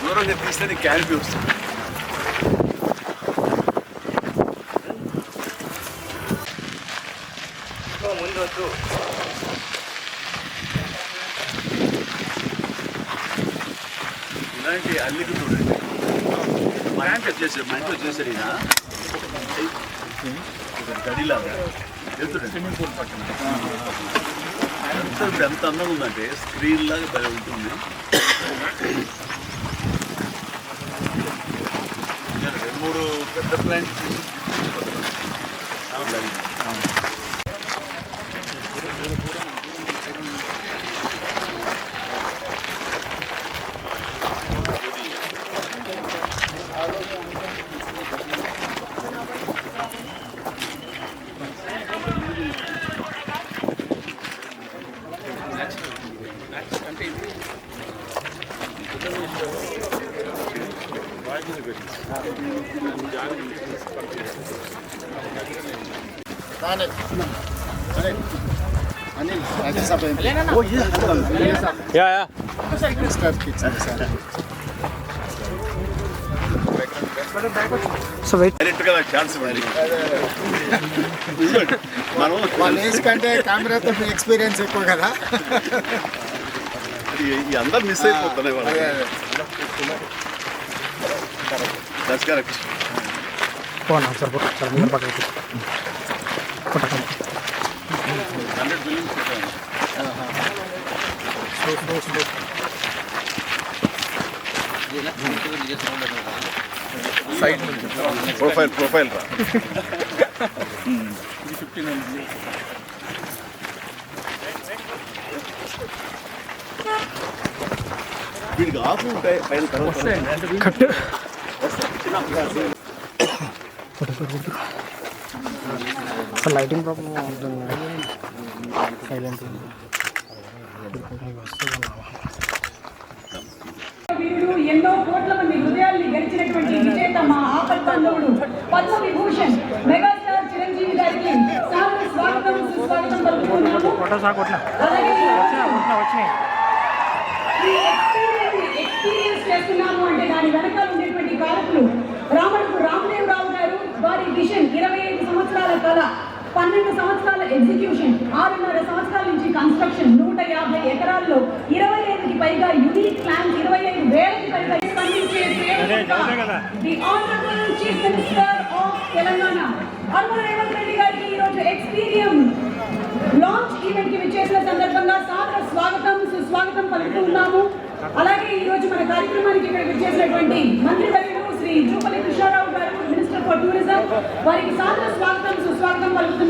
దూరంగా తీస్తే నీకు వస్తుంది ముందు వద్దు ఇలాంటి అల్లికి చూడండి మా ఇంట్లో చేశారు మా ఇంట్లో చేశారు ఈయన గడిలాగా. వెళ్తుండే స్విమ్మింగ్ పూల్ పక్కన. ఎంత ఇప్పుడు ఎంత అందంగా ఉందంటే స్క్రీన్ లాగా భలే ఉంటుంది. రెండు మూడు పెద్ద ప్లాంట్ ఛాన్స్ ఇవ్వండి చూడండి, మనం వాళ్ళ ఏజ్ కంటే కెమెరాతో ఎక్స్పీరియన్స్ ఎక్కువ కదా. అందరు మిస్ అయిపోతున్నాయి వాళ్ళు. That's correct. Chal ముందు పక్కకి పెట్టు. పట్టుకోండి. హండ్రెడ్ పెట్టాను ప్రొఫైల్ ప్రొఫైల్ రా వీడికి ఆఫ్ ఉంటాయి. పైన తర్వాత కట్ లైటింగ్ ప్రాబ్లం ఉంటుంది? సైలెంట్ వీరుడు ఎన్నో కోట్ల మంది హృదయాల్ని గెలిచినటువంటి విజేత మా ఆపత్ బంధువుడు పద్మ విభూషణ్ మెగాస్టార్ చిరంజీవి గారికి సాదర స్వాగతం సుస్వాగతం పలుకుతున్నాము. అలాగే వచ్చినాయి. ఈ ఎక్స్పీరియన్స్ ఎక్స్పీరియన్స్ చేస్తున్నాము అంటే దాని వెనకాల ఉండేటువంటి కారకులు రామణకు రామదేవరావు గారు వారి విజన్ ఇరవై ఐదు సంవత్సరాల కళ పన్నెండు సంవత్సరాల ఎగ్జిక్యూషన్ ఆరున్నర సంవత్సరాల నుంచి కన్స్ట్రక్షన్ నూట యాభై ఎకరాల్లో ఇరవై ఐదుకి పైగా యూనిక్ ప్లాన్స్ ఇరవై ఐదు వేలకి పైగా the honourable chief minister of Telangana Aruna Revanth Reddy గారికి ఈరోజు ఎక్స్పీరియం లాంచ్ ఈవెంట్కి విచ్చేసిన స్వాగతం పలుకుతూ ఉన్నాము అలాగే ఈ రోజు మన కార్యక్రమానికి ఇక్కడ విచ్చేసినటువంటి మంత్రి వర్యులు శ్రీ జూపల్లి కృష్ణారావు గారు మినిస్టర్ ఫర్ టూరిజం. వారికి సాదర స్వాగతం సుస్వాగతం పలుకుతున్నాము.